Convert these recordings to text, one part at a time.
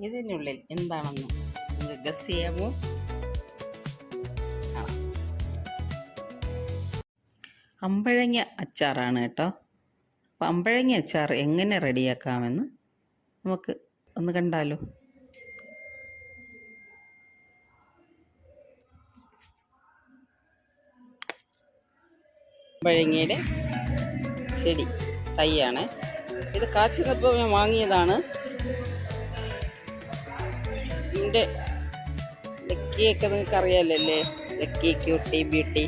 ഇതിനുള്ളിൽ എന്താണെന്ന് ഗസ് ചെയ്യാമോ? അമ്പഴങ്ങ അച്ചാറാണ് കേട്ടോ. അപ്പം അമ്പഴങ്ങ അച്ചാർ എങ്ങനെ റെഡിയാക്കാമെന്ന് നമുക്ക് ഒന്ന് കണ്ടാലോ? അമ്പഴങ്ങയുടെ ചെടി തൈയാണ്. ഇത് കാച്ചിനപ്പോൾ ഞാൻ വാങ്ങിയതാണ്. ഇതിന്റെ ലക്കിയൊക്കെ നിങ്ങൾക്ക് അറിയാലല്ലേ ലക്കി ക്യൂട്ടി ബ്യൂട്ടി.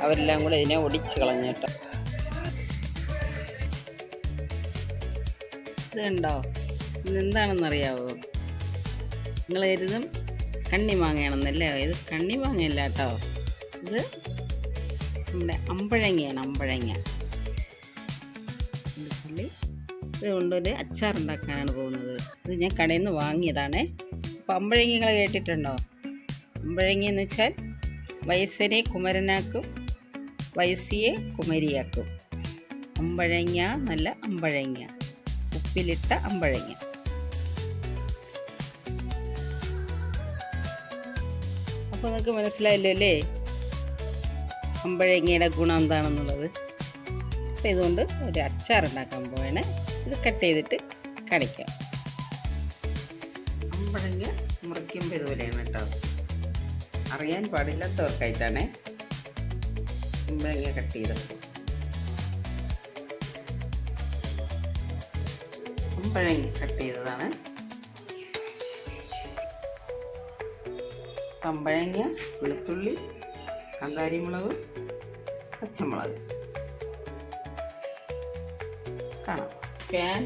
അവരെല്ലാം കൂടെ ഇതിനെ ഒടിച്ച് കളഞ്ഞു കേട്ടോ. ഇത് കണ്ടോ? ഇത് എന്താണെന്നറിയാവോ? നിങ്ങൾ കരുതും കണ്ണിമാങ്ങയാണെന്നല്ലേ? ഇത് കണ്ണിമാങ്ങയല്ല കേട്ടോ. ഇത് നമ്മുടെ അമ്പഴങ്ങയാണ് അമ്പഴങ്ങ. കൊണ്ടൊരു അച്ചാർ ഉണ്ടാക്കാനാണ് പോകുന്നത്. അത് ഞാൻ കടയിൽ നിന്ന് വാങ്ങിയതാണ്. പമ്പഴങ്ങികൾ കേട്ടിട്ടുണ്ടോ? പമ്പഴങ്ങി എന്ന് വെച്ചാൽ വയസ്സനെ കുമരനാക്കും വയസ്സിയെ കുമരിയാക്കും. അമ്പഴങ്ങ നല്ല അമ്പഴങ്ങ ഉപ്പിലിട്ട അമ്പഴങ്ങ. അപ്പോൾ നിങ്ങൾക്ക് മനസ്സിലായല്ലോ അല്ലേ? അമ്പഴങ്ങയുടെ ഗുണം എന്താണെന്നുള്ളത്. അപ്പോൾ ഇതുകൊണ്ട് ഒരു അച്ചാർ ഉണ്ടാക്കാൻ പോവാണ്. ഇത് കട്ട് ചെയ്തിട്ട് കാണിക്കാം. അമ്പഴങ്ങ് മുറിക്കുമ്പോൾ ഇതുപോലെയാണ് കേട്ടോ. അറിയാൻ പാടില്ലാത്തവർക്കായിട്ടാണ് അമ്പഴങ്ങ കട്ട് ചെയ്തത്. അമ്പഴങ്ങ കട്ട് ചെയ്തതാണ്. അമ്പഴങ്ങ വെളുത്തുള്ളി കാന്താരിമുളക് പച്ചമുളക്. കാണാം പാൻ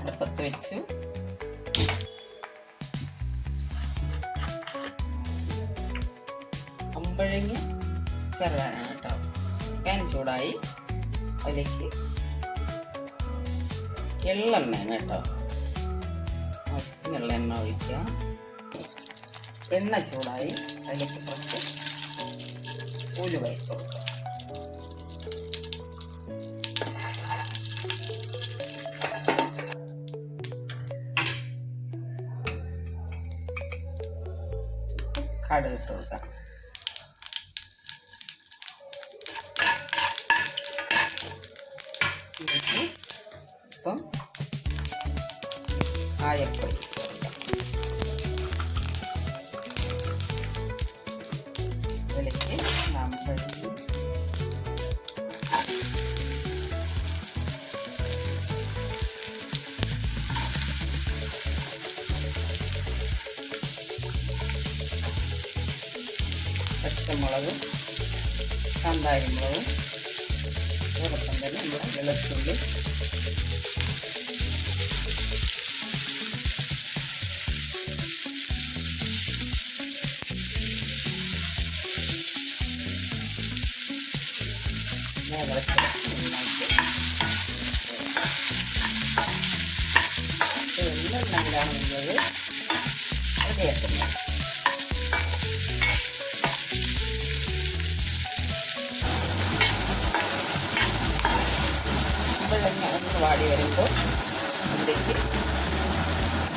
അടുപ്പത്ത് വെച്ചു. അമ്പഴങ്ങി ചെറുതാനാണ് കേട്ടോ. പാൻ ചൂടായി അതിലേക്ക് എള്ളെണ്ണയാണ് കേട്ടോ. ആവശ്യത്തിനുള്ള എണ്ണ ഒഴിക്കുക. എണ്ണ ചൂടായി അതിലേക്ക് കുറച്ച് ഉലുവായി കൊടുക്കുക. കടുക് ഇട്ട് കൊടുക്കാം ഇപ്പം കായപ്പൊടി പച്ചമുളകും കാന്താരിമുളകും അതോടൊപ്പം തന്നെ നമ്മുടെ വെളുത്തുള്ളി ഞാൻ വെളുത്തുള്ളി നന്നായിട്ട് എല്ലാം കാണുന്നത് റെഡിയാക്കുന്നത് അമ്പഴങ്ങ ഒന്ന് വാടി വരുമ്പോൾ അതിലേക്ക്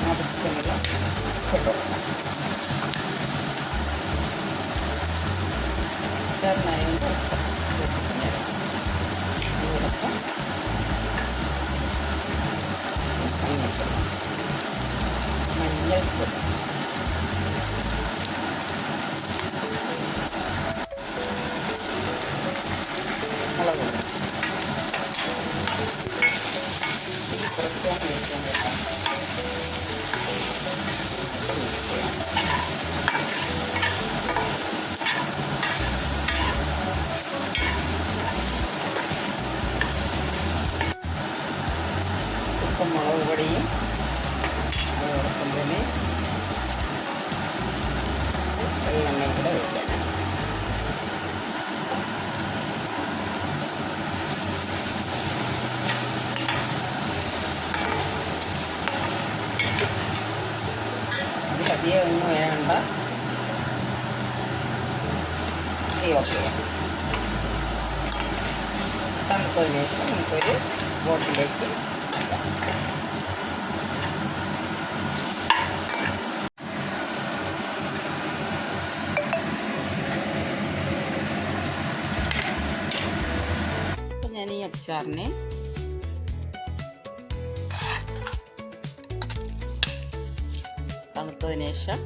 ആവശ്യത്തിനുള്ള ഇട്ട് കൊടുക്കണം. ചേർന്നായതുകൊണ്ട് ഇതിനൊപ്പം മഞ്ഞൾപ്പൊടി മഞ്ഞൾപ്പൊടി മുളക് പൊടി കുറച്ചാണ് ഒഴിക്കാൻ കേട്ടോ ഉപ്പും മുളക് പൊടിയും അതോടൊപ്പം തന്നെ എണ്ണയും കൂടെ ഒഴിക്കണം അധികം ഒന്നും വേണ്ട. തീ ഓഫ് ചെയ്യാം നമുക്കൊരു ബോട്ടിലേക്ക് ഞാൻ ഈ അച്ചാറിനെ തണുത്തതിന് ശേഷം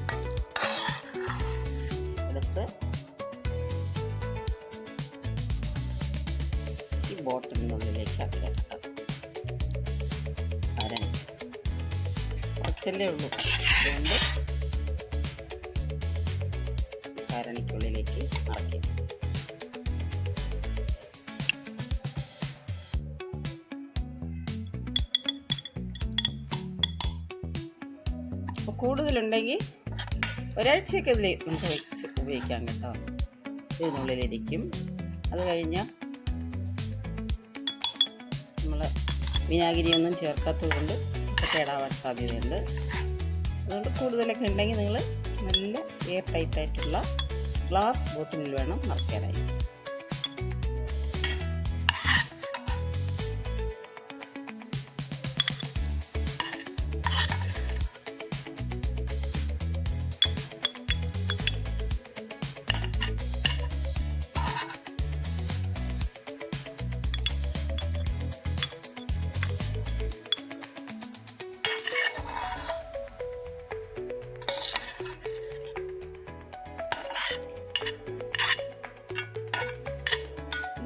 എടുത്ത് ഈ ബോട്ടിലിനുള്ളിലേക്ക് ആക്കി കേട്ടോ കുറച്ചല്ലേ ഉള്ളൂ. അതുകൊണ്ട് കാരണിക്കുള്ളിലേക്ക് നിറയ്ക്കുക അപ്പോൾ കൂടുതലുണ്ടെങ്കിൽ ഒരാഴ്ചയൊക്കെ ഇതിൽ നമുക്ക് വെച്ച് ഉപയോഗിക്കാം കേട്ടോ. ഇതിനുള്ളിലിരിക്കും. അത് കഴിഞ്ഞാൽ നമ്മൾ വിനാഗിരിയൊന്നും ചേർക്കാത്തത് കൊണ്ട് കേടാവാൻ സാധ്യതയുണ്ട്. അതുകൊണ്ട് കൂടുതലൊക്കെ ഉണ്ടെങ്കിൽ നിങ്ങൾ നല്ല എയർ ടൈറ്റ് ആയിട്ടുള്ള ഗ്ലാസ് ബോട്ടിലിൽ വേണം നിറയ്ക്കാനായി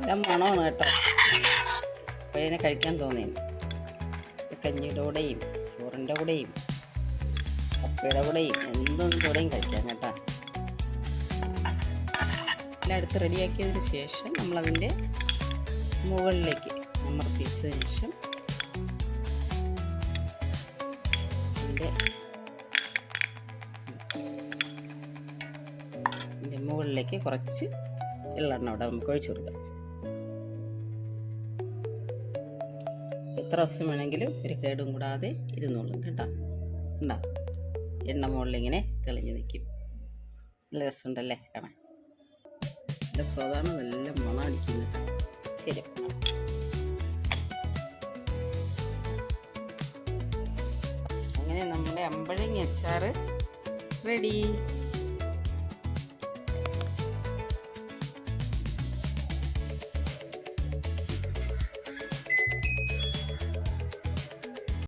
എല്ലാം മണമാണ് കേട്ടോ. അപ്പോഴതിനെ കഴിക്കാൻ തോന്നി കഞ്ഞിയുടെ കൂടെയും ചോറിന്റെ കൂടെയും കപ്പയുടെ കൂടെയും എന്തും കൂടെയും കഴിക്കാം കേട്ടോ. എല്ലാം അടുത്ത് റെഡിയാക്കിയതിന് ശേഷം നമ്മളതിന്റെ മുകളിലേക്ക് അമർത്തിച്ചതിന് ശേഷം അതിന്റെ മുകളിലേക്ക് കുറച്ച് എള്ളെണ്ണ അവിടെ നമുക്ക് ഒഴിച്ചു കൊടുക്കാം. എത്ര ദിവസം വേണമെങ്കിലും ഒരു കേടും കൂടാതെ ഇരുന്നോളും കേട്ടോ. ഉണ്ടാ എണ്ണ മുകളിലിങ്ങനെ തെളിഞ്ഞു നിൽക്കും. നല്ല രസമുണ്ടല്ലേ? കാണാൻ. നല്ല സ്വാദാണ് നല്ല മണം അടിക്കുന്നത് ശരി. അങ്ങനെ നമ്മുടെ അമ്പഴങ്ങി അച്ചാറ് റെഡി